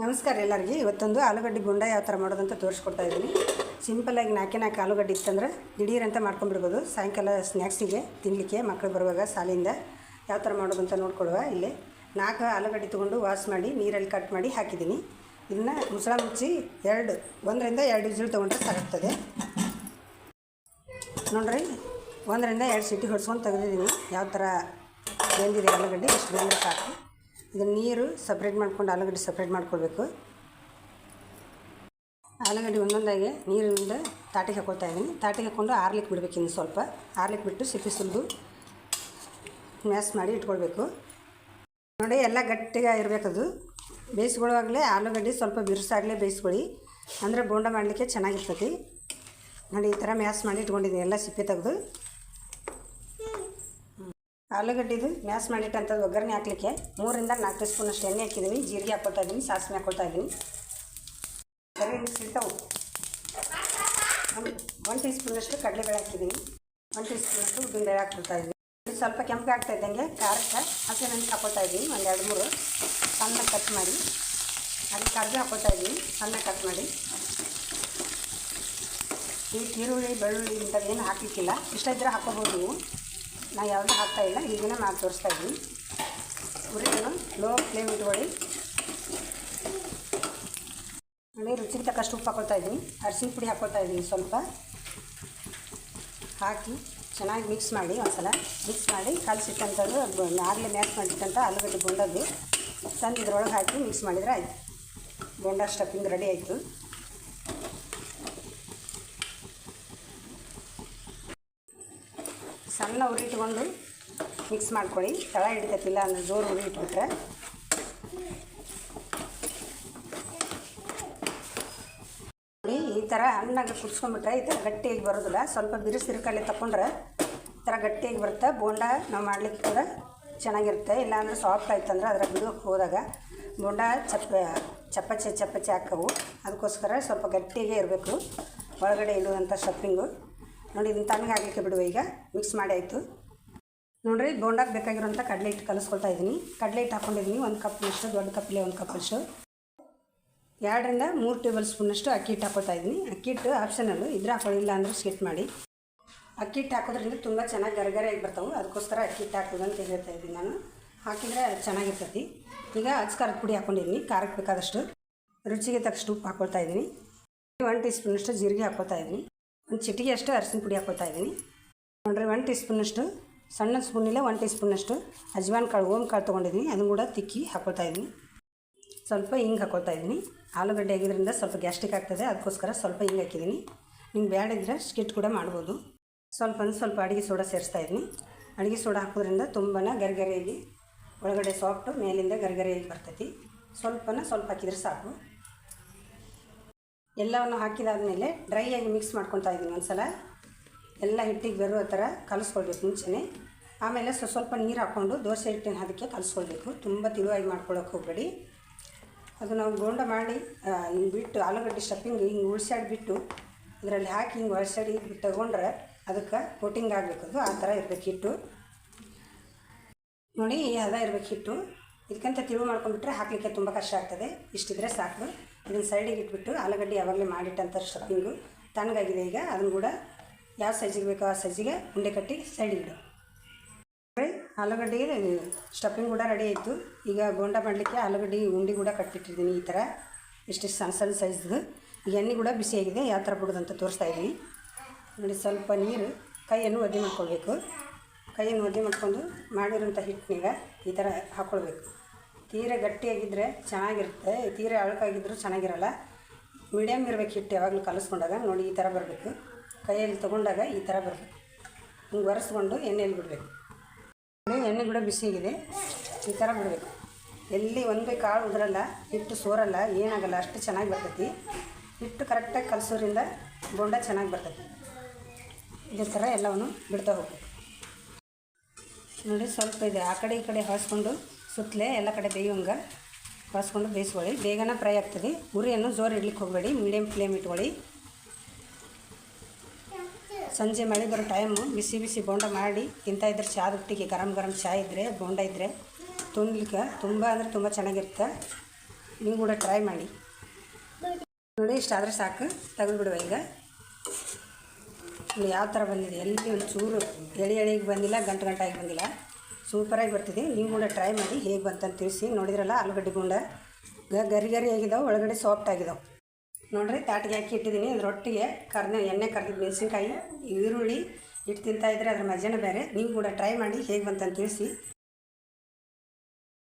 ನಮಸ್ಕಾರ ಎಲ್ಲರಿಗೆ. ಇವತ್ತೊಂದು ಆಲೂಗಡ್ಡೆ ಗುಂಡ ಯಾವ ಥರ ಮಾಡೋದಂತ ತೋರಿಸ್ಕೊಡ್ತಾ ಇದ್ದೀನಿ. ಸಿಂಪಲ್ಲಾಗಿ ನಾಲ್ಕೇ ನಾಲ್ಕು ಆಲೂಗಡ್ಡೆ ಇತ್ತಂದ್ರೆ ದಿಢೀರಂತ ಮಾಡ್ಕೊಂಡ್ಬಿಡ್ಬೋದು. ಸಾಯಂಕಾಲ ಸ್ನ್ಯಾಕ್ಸಿಗೆ ತಿನ್ನಲಿಕ್ಕೆ ಮಕ್ಕಳು ಬರುವಾಗ ಸಾಲಿಂದ ಯಾವ ಥರ ಮಾಡೋದಂತ ನೋಡ್ಕೊಳ್ಳುವ ಇಲ್ಲಿ. ನಾಲ್ಕು ಆಲೂಗಡ್ಡೆ ತೊಗೊಂಡು ವಾಶ್ ಮಾಡಿ, ನೀರಲ್ಲಿ ಕಟ್ ಮಾಡಿ ಹಾಕಿದ್ದೀನಿ. ಇದನ್ನು ಮುಸಳ ಮುಚ್ಚಿ ಎರಡು, ಒಂದರಿಂದ ಎರಡು ವಿಜಿಲ್ ತೊಗೊಂಡ್ರೆ ಸಾಕಾಗ್ತದೆ. ನೋಡ್ರಿ, ಒಂದರಿಂದ ಎರಡು ಸಿಟಿ ಹೊಡ್ಸ್ಕೊಂಡು ತೆಗೆದಿದ್ದೀನಿ. ಯಾವ ಥರ ಬೆಂದಿದೆ ಆಲೂಗಡ್ಡೆ ಇಷ್ಟು ಬೆಂದ್ರೆ ಸಾಕು. ಇದನ್ನು ನೀರು ಸಪ್ರೇಟ್ ಮಾಡ್ಕೊಂಡು ಆಲೂಗಡ್ಡೆ ಸಪ್ರೇಟ್ ಮಾಡ್ಕೊಳ್ಬೇಕು. ಆಲೂಗಡ್ಡೆ ಒಂದೊಂದಾಗಿ ನೀರಿಂದ ತಾಟಿಗೆ ಹಾಕೊಳ್ತಾ ಇದ್ದೀನಿ. ತಾಟಿಗೆ ಹಾಕ್ಕೊಂಡು ಆರ್ಲಿಕ್ಕೆ ಬಿಡಬೇಕು ಇನ್ನು ಸ್ವಲ್ಪ. ಆರ್ಲಿಕ್ಕೆ ಬಿಟ್ಟು ಸಿಪ್ಪಿ ಸುಲಿದು ಮ್ಯಾಸ್ ಮಾಡಿ ಇಟ್ಕೊಳ್ಬೇಕು. ನೋಡಿ, ಎಲ್ಲ ಗಟ್ಟಿಗೆ ಇರಬೇಕದು ಬೇಯಿಸ್ಕೊಳ್ಳುವಾಗಲೇ ಆಲೂಗಡ್ಡೆ ಸ್ವಲ್ಪ ಬಿರುಸಾಗಲೇ ಬೇಯಿಸ್ಕೊಳ್ಳಿ. ಅಂದರೆ ಬೋಂಡ ಮಾಡಲಿಕ್ಕೆ ಚೆನ್ನಾಗಿರ್ತೈತಿ ನೋಡಿ, ಈ ಥರ ಮ್ಯಾಸ್ ಮಾಡಿ ಇಟ್ಕೊಂಡಿದ್ದೀನಿ. ಎಲ್ಲ ಸಿಪ್ಪೆ ತೆಗೆದು. ಆಲೂಗಡ್ಡೆದು ಮ್ಯಾಸ್ ಮಾಡಿಟ್ಟಂಥದ್ದು ಒಗ್ಗರಣೆ ಹಾಕಲಿಕ್ಕೆ ಮೂರಿಂದ ನಾಲ್ಕು ಟೀ ಸ್ಪೂನಷ್ಟು ಎಣ್ಣೆ ಹಾಕಿದ್ದೀನಿ ಜೀರಿಗೆ ಹಾಕ್ಕೊಳ್ತಾ ಇದ್ದೀನಿ ಸಾಸಿವೆ ಹಾಕ್ಕೊಳ್ತಾ ಇದ್ದೀನಿ ಕರಿ ಸಿಗ್ತಾವೆ ಒಂದು ಟೀ ಸ್ಪೂನಷ್ಟು ಕಡಲೆಬೇಳೆ ಹಾಕಿದ್ದೀನಿ ಒಂದು ಟೀ ಸ್ಪೂನಷ್ಟು ಉದ್ದಿನಬೇಳೆ ಹಾಕ್ಕೊಳ್ತಾ ಇದ್ದೀನಿ ಇದು ಸ್ವಲ್ಪ ಕೆಂಪಗೆ ಆಗ್ತಾ ಇದ್ದಂಗೆ ಖಾರಕ್ಕೆ ಹಸಿಮೆಣಸು ಹಾಕ್ಕೊಳ್ತಾ ಇದ್ದೀನಿ ಒಂದು ಎರಡು ಮೂರು. ಸಣ್ಣ ಕಟ್ ಮಾಡಿ. ಅದಕ್ಕೆ ಕರ್ದು ಹಾಕ್ಕೊಳ್ತಾ ಇದ್ದೀನಿ ಸಣ್ಣ ಕಟ್ ಮಾಡಿ. ಈ ಈರುಳ್ಳಿ, ಬೆಳ್ಳುಳ್ಳಿ ಇಂಥದ್ದು ಏನು ಹಾಕಲಿಕ್ಕಿಲ್ಲ. ಇಷ್ಟ ಇದ್ದರೆ ಹಾಕೋಬೋದು ನೀವು. ನಾ ಯಾವುದೂ ಹಾಕ್ತಾ ಇಲ್ಲ ಹೀಗೇನೆ ಮಾಡಿ ತೋರಿಸ್ತಾ ಇದ್ದೀನಿ. ಉರಿಯನ್ನು ಲೋ ಫ್ಲೇಮ್ ಇಟ್ಕೊಳ್ಳಿ ಆಮೇಲೆ ರುಚಿಗೆ ತಕ್ಕಷ್ಟು ಉಪ್ಪು ಹಾಕೊಳ್ತಾ ಇದ್ದೀನಿ. ಅರಿಶಿನ ಪುಡಿ ಹಾಕ್ಕೊಳ್ತಾ ಇದ್ದೀನಿ ಸ್ವಲ್ಪ. ಹಾಕಿ ಚೆನ್ನಾಗಿ ಮಿಕ್ಸ್ ಮಾಡಿ ಒಂದ್ಸಲ. ಮಿಕ್ಸ್ ಮಾಡಿ ಕಲಸಿಟ್ಟಂಥದ್ದು ಆಗಲೇ ಮ್ಯಾಚ್ ಮಾಡಿಟ್ಟಂಥ ಆಲೂಗಡ್ಡೆ ಬೊಂಡದ್ದು ತಂದು ಇದ್ರೊಳಗೆ ಹಾಕಿ ಮಿಕ್ಸ್ ಮಾಡಿದರೆ ಆಯಿತು. ಬೊಂಡ ಸ್ಟಫಿಂಗ್ ರೆಡಿ ಆಯಿತು. ಸಣ್ಣ ಉರಿ ಇಟ್ಕೊಂಡು ಮಿಕ್ಸ್ ಮಾಡ್ಕೊಳ್ಳಿ. ತಳ ಹಿಡಿತೈತಿಲ್ಲ ಅಂದ್ರೆ ಜೋರು ಉರಿ ಇಟ್ಬಿಟ್ರೆ. ನೋಡಿ, ಈ ಥರ ಹಣ್ಣಾಗ ಕುಡ್ಸ್ಕೊಂಡ್ಬಿಟ್ರೆ ಈ ಥರ ಗಟ್ಟಿಯಾಗಿ ಬರೋದಿಲ್ಲ. ಸ್ವಲ್ಪ ಬಿರುಸು ಇರ್ಕಲ್ಲಿ ತಗೊಂಡ್ರೆ ಈ ಥರ ಗಟ್ಟಿಯಾಗಿ ಬರುತ್ತೆ. ಬೋಂಡ ನಾವು ಮಾಡ್ಲಿಕ್ಕೆ ಕೂಡ ಚೆನ್ನಾಗಿರುತ್ತೆ. ಇಲ್ಲಾಂದ್ರೆ ಸಾಫ್ಟ್ ಆಯ್ತಂದ್ರೆ ಅದರ ಬಿಡೋಕ್ಕೆ ಹೋದಾಗ ಬೋಂಡ ಚಪ್ಪ ಚಪ್ಪಚೆ ಚಪ್ಪಚೆ ಹಾಕವು. ಅದಕ್ಕೋಸ್ಕರ ಸ್ವಲ್ಪ ಗಟ್ಟಿಯಾಗೆ ಇರಬೇಕು. ಒಳಗಡೆ ಇಡುವಂಥ ಸ್ಟಫಿಂಗು ನೋಡಿ, ಇದನ್ನು ತಣ್ಣಗೆ ಆಗಲಿಕ್ಕೆ ಬಿಡುವ ಈಗ. ಮಿಕ್ಸ್ ಮಾಡಿ ಆಯಿತು. ನೋಡಿರಿ ಬೋಂಡಾಗೆ ಬೇಕಾಗಿರೋಂಥ ಕಡಲೆ ಹಿಟ್ಟು ಕಲಿಸ್ಕೊಳ್ತಾ ಇದ್ದೀನಿ ಕಡಲೆ ಹಿಟ್ಟು ಹಾಕ್ಕೊಂಡಿದ್ದೀನಿ ಒಂದು ಕಪ್ನಷ್ಟು ದೊಡ್ಡ ಕಪ್ಪಲೆ ಒಂದು ಕಪ್ಪಷ್ಟು ಎರಡರಿಂದ ಮೂರು ಟೇಬಲ್ ಸ್ಪೂನಷ್ಟು ಅಕ್ಕಿ ಹಿಟ್ಟು ಹಾಕೋತಾ ಇದ್ದೀನಿ ಅಕ್ಕಿ ಹಿಟ್ಟು ಆಪ್ಷನಲ್ಲು ಇದ್ರೆ ಹಾಕೊಳ್ಳಿಲ್ಲ ಅಂದರೆ ಸ್ಕಿಟ್ ಮಾಡಿ. ಅಕ್ಕಿ ಹಿಟ್ಟು ಹಾಕೋದ್ರಿಂದ ತುಂಬ ಚೆನ್ನಾಗಿ ಗರಗರೆಯಾಗಿ ಬರ್ತಾವೆ. ಅದಕ್ಕೋಸ್ಕರ ಅಕ್ಕಿ ಹಿಟ್ಟು ಹಾಕೋದು ಅಂತ ಹೇಳ್ತಾ ಇದ್ದೀನಿ ನಾನು. ಹಾಕಿದರೆ ಚೆನ್ನಾಗಿರ್ತೈತಿ. ಈಗ ಅಚ್ಕಾರದ ಪುಡಿ ಹಾಕ್ಕೊಂಡಿದ್ದೀನಿ ಖಾರಕ್ಕೆ ಬೇಕಾದಷ್ಟು ರುಚಿಗೆ ತಕ್ಕಷ್ಟು ಉಪ್ಪು ಹಾಕ್ಕೊಳ್ತಾ ಇದ್ದೀನಿ ಒನ್ ಟೀ ಸ್ಪೂನಷ್ಟು ಜೀರಿಗೆ ಹಾಕ್ಕೊಳ್ತಾ ಇದ್ದೀನಿ ಒಂದು ಚಿಟಿಗೆ ಅಷ್ಟು ಅರಿಶಿನ ಪುಡಿ ಹಾಕೋತಾ ಇದ್ದೀನಿ. ನೋಡ್ರಿ ಒನ್ ಟೀ ಸ್ಪೂನಷ್ಟು ಸಣ್ಣ ಸ್ಪೂನಿಲ್ಲ ಒನ್ ಟೀ ಸ್ಪೂನಷ್ಟು ಅಜ್ವಾನ್ ಕಾಳು, ಓಮ್ ಕಾಳು ತೊಗೊಂಡಿದ್ದೀನಿ. ಅದನ್ನು ಕೂಡ ತಿಕ್ಕಿ ಹಾಕೊಳ್ತಾ ಇದ್ದೀನಿ. ಸ್ವಲ್ಪ ಹಿಂಗೆ ಹಾಕ್ಕೊಳ್ತಾ ಇದ್ದೀನಿ. ಆಲೂಗಡ್ಡೆ ಆಗಿದ್ದರಿಂದ ಸ್ವಲ್ಪ ಗ್ಯಾಸ್ಟ್ರಿಕ್ ಆಗ್ತದೆ. ಅದಕ್ಕೋಸ್ಕರ ಸ್ವಲ್ಪ ಹಿಂಗೆ ಹಾಕಿದ್ದೀನಿ. ನಿಮ್ಗೆ ಬೇಡ ಇದ್ದರೆ ಸ್ಕಿಟ್ ಕೂಡ ಮಾಡ್ಬೋದು. ಸ್ವಲ್ಪ ಒಂದು ಸ್ವಲ್ಪ ಅಡುಗೆ ಸೋಡಾ ಸೇರಿಸ್ತಾ ಇದ್ದೀನಿ. ಅಡುಗೆ ಸೋಡಾ ಹಾಕೋದ್ರಿಂದ ತುಂಬಾ ಗರಿಗರಿಯಾಗಿ ಒಳಗಡೆ ಸಾಫ್ಟು ಮೇಲಿಂದ ಗರಿಗರಿಯಾಗಿ ಬರ್ತೈತಿ. ಸ್ವಲ್ಪನ ಸ್ವಲ್ಪ ಹಾಕಿದರೆ ಸಾಕು. ಎಲ್ಲವನ್ನು ಹಾಕಿದಾದಮೇಲೆ ಡ್ರೈ ಆಗಿ ಮಿಕ್ಸ್ ಮಾಡ್ಕೊತಾ ಇದ್ದೀನಿ ಒಂದ್ಸಲ. ಎಲ್ಲ ಹಿಟ್ಟಿಗೆ ಬರೋ ಥರ ಕಲಿಸ್ಕೊಳ್ಬೇಕು ಮುಂಚೆನೇ. ಆಮೇಲೆ ಸ್ವಲ್ಪ ಸ್ವಲ್ಪ ನೀರು ಹಾಕ್ಕೊಂಡು ದೋಸೆ ಹಿಟ್ಟಿನ ಅದಕ್ಕೆ ಕಲಿಸ್ಕೊಳ್ಬೇಕು. ತುಂಬ ತಿಳುವಾಗಿ ಮಾಡ್ಕೊಳ್ಳೋಕೆ ಹೋಗಬೇಡಿ. ಅದು ನಾವು ಗೋಂಡ ಮಾಡಿ ಹಿಂಗೆ ಬಿಟ್ಟು ಆಲೂಗಡ್ಡೆ ಸ್ಟಫಿಂಗ್ ಹಿಂಗೆ ಉಳ್ಸಾಡ್ಬಿಟ್ಟು ಅದರಲ್ಲಿ ಹಾಕಿ ಹಿಂಗೆ ಒಳಸಾಡಿ ತಗೊಂಡ್ರೆ ಅದಕ್ಕೆ ಕೋಟಿಂಗ್ ಆಗಬೇಕು ಅದು. ಆ ಥರ ಇರಬೇಕು ಹಿಟ್ಟು. ನೋಡಿ ಹದ ಇರಬೇಕು ಹಿಟ್ಟು. ಇದಕ್ಕಂತ ತಿಳು ಮಾಡ್ಕೊಂಡ್ಬಿಟ್ರೆ ಹಾಕಲಿಕ್ಕೆ ತುಂಬ ಕಷ್ಟ ಆಗ್ತದೆ. ಇಷ್ಟಿದ್ರೆ ಸಾಕು. ಇದನ್ನು ಸೈಡಿಗೆ ಇಟ್ಬಿಟ್ಟು ಆಲೂಗಡ್ಡೆ ಯಾವಾಗಲೇ ಮಾಡಿಟ್ಟಂಥ ಸ್ಟಫಿಂಗು ತಣ್ಣಗಾಗಿದೆ ಈಗ, ಅದನ್ನು ಕೂಡ ಯಾವ ಸೈಜಿಗೆ ಬೇಕೋ ಆ ಸೈಜಿಗೆ ಉಂಡೆ ಕಟ್ಟಿ ಸೈಡಿಗೆ ಇಡು. ಆಲೂಗಡ್ಡೆಗೆ ಸ್ಟಫಿಂಗ್ ಕೂಡ ರೆಡಿ ಆಯಿತು. ಈಗ ಬೋಂಡ ಮಾಡಲಿಕ್ಕೆ ಆಲೂಗಡ್ಡೆ ಉಂಡೆ ಕೂಡ ಕಟ್ಟಿಟ್ಟಿದ್ದೀನಿ ಈ ಥರ ಇಷ್ಟು ಸಣ್ಣ ಸಣ್ಣ ಸೈಜ್ದು ಈಗ ಎಣ್ಣೆ ಕೂಡ ಬಿಸಿಯಾಗಿದೆ ಯಾವ ಥರ ಅಂತ ತೋರಿಸ್ತಾ ಇದ್ದೀನಿ. ನೋಡಿ, ಸ್ವಲ್ಪ ನೀರು, ಕೈಯನ್ನು ಒದ್ದೆ ಮಾಡ್ಕೊಳ್ಬೇಕು. ಕೈಯನ್ನು ಒದ್ದೆ ಮಾಡ್ಕೊಂಡು ಮಾಡಿರೋಂಥ ಹಿಟ್ಟಿನಾಗ ಈ ಥರ ಹಾಕ್ಕೊಳ್ಬೇಕು ತೀರ ಗಟ್ಟಿಯಾಗಿದ್ದರೆ ಚೆನ್ನಾಗಿರುತ್ತೆ. ತೀರ ಅಳಕಾಗಿದ್ದರೂ ಚೆನ್ನಾಗಿರಲ್ಲ. ಮೀಡಿಯಮ್ ಇರಬೇಕು ಹಿಟ್ಟು ಯಾವಾಗಲೂ ಕಲಿಸ್ಕೊಂಡಾಗ. ನೋಡಿ, ಈ ಥರ ಬರಬೇಕು. ಕೈಯಲ್ಲಿ ತೊಗೊಂಡಾಗ ಈ ಥರ ಬರಬೇಕು. ಹಿಂಗೆ ಒರೆಸ್ಕೊಂಡು ಎಣ್ಣೆಯಲ್ಲಿ ಬಿಡಬೇಕು. ಎಣ್ಣೆ ಕೂಡ ಬಿಸಿಯಾಗಿದೆ ಈ ಥರ ಬಿಡಬೇಕು. ಎಲ್ಲಿ ಒಂದು ಕಾಳು ಉದ್ರಲ್ಲ, ಹಿಟ್ಟು ಸೋರಲ್ಲ, ಏನಾಗಲ್ಲ, ಅಷ್ಟು ಚೆನ್ನಾಗಿ ಬರ್ತೈತಿ. ಹಿಟ್ಟು ಕರೆಕ್ಟಾಗಿ ಕಲಸೋದ್ರಿಂದ ಬೋಂಡ ಚೆನ್ನಾಗಿ ಬರ್ತೈತಿ. ಇದೇ ಥರ ಎಲ್ಲವನ್ನು ಬಿಡ್ತಾ ಹೋಗ್ಬೇಕು. ನೋಡಿ, ಸ್ವಲ್ಪ ಇದೆ. ಆ ಕಡೆ ಈ ಕಡೆ ಹಾಸ್ಕೊಂಡು ಸುತ್ತಲೇ ಎಲ್ಲ ಕಡೆ ಬೇಯುವಂಗೆ ಬಸ್ಕೊಂಡು ಬೇಯಿಸ್ಕೊಳ್ಳಿ. ಬೇಗನೆ ಫ್ರೈ ಆಗ್ತದೆ. ಉರಿಯನ್ನು ಜೋರು ಇಡ್ಲಿಕ್ಕೆ ಹೋಗಬೇಡಿ. ಮೀಡಿಯಮ್ ಫ್ಲೇಮ್ ಇಟ್ಕೊಳ್ಳಿ. ಸಂಜೆ ಮಳೆ ಬರೋ ಟೈಮು ಬಿಸಿ ಬಿಸಿ ಬೋಂಡ ಮಾಡಿ ತಿಂತಾ ಇದ್ರೆ ಚಾದ ಹೊಟ್ಟಿಗೆ ಗರಂ ಗರಂ ಚಹಾ ಇದ್ದರೆ ಬೋಂಡ ಇದ್ದರೆ ತಿನ್ಲಿಕ್ಕೆ ತುಂಬ ಅಂದರೆ ತುಂಬ ಚೆನ್ನಾಗಿರುತ್ತೆ. ನೀವು ಕೂಡ ಟ್ರೈ ಮಾಡಿ. ನೋಡಿ ಇಷ್ಟಾದರೆ ಸಾಕು. ತೆಗೆದುಬಿಡುವ ಈಗ. ಯಾವ ಥರ ಬಂದಿದೆ. ಎಲ್ಲಿ ಒಂದು ಚೂರು ಎಳೆ ಎಳೆಗೆ ಬಂದಿಲ್ಲ, ಗಂಟು ಗಂಟಾಗಿ ಬಂದಿಲ್ಲ. ಸೂಪರಾಗಿ ಬರ್ತಿದೆ. ನೀವು ಕೂಡ ಟ್ರೈ ಮಾಡಿ ಹೇಗೆ ಬಂತಂತ ತಿಳಿಸಿ. ನೋಡಿದ್ರಲ್ಲ, ಆಲೂಗಡ್ಡೆ ಗುಂಡ ಗರಿ ಗರಿ ಆಗಿದಾವೆ, ಒಳಗಡೆ ಸಾಫ್ಟ್ ಆಗಿದಾವೆ. ನೋಡ್ರಿ, ತಾಟಿಗೆ ಹಾಕಿ ಇಟ್ಟಿದ್ದೀನಿ. ರೊಟ್ಟಿಗೆ ಕರ್ದು, ಎಣ್ಣೆ ಕರ್ದಿದ್ದು ಮೆಣಸಿನ್ಕಾಯಿ, ಈರುಳ್ಳಿ ಇಟ್ಟು ತಿಂತಾ ಇದ್ದರೆ ಅದ್ರ ಮಜಾನೇ ಬೇರೆ. ನೀವು ಕೂಡ ಟ್ರೈ ಮಾಡಿ ಹೇಗೆ ಬಂತಂತ ತಿಳಿಸಿ.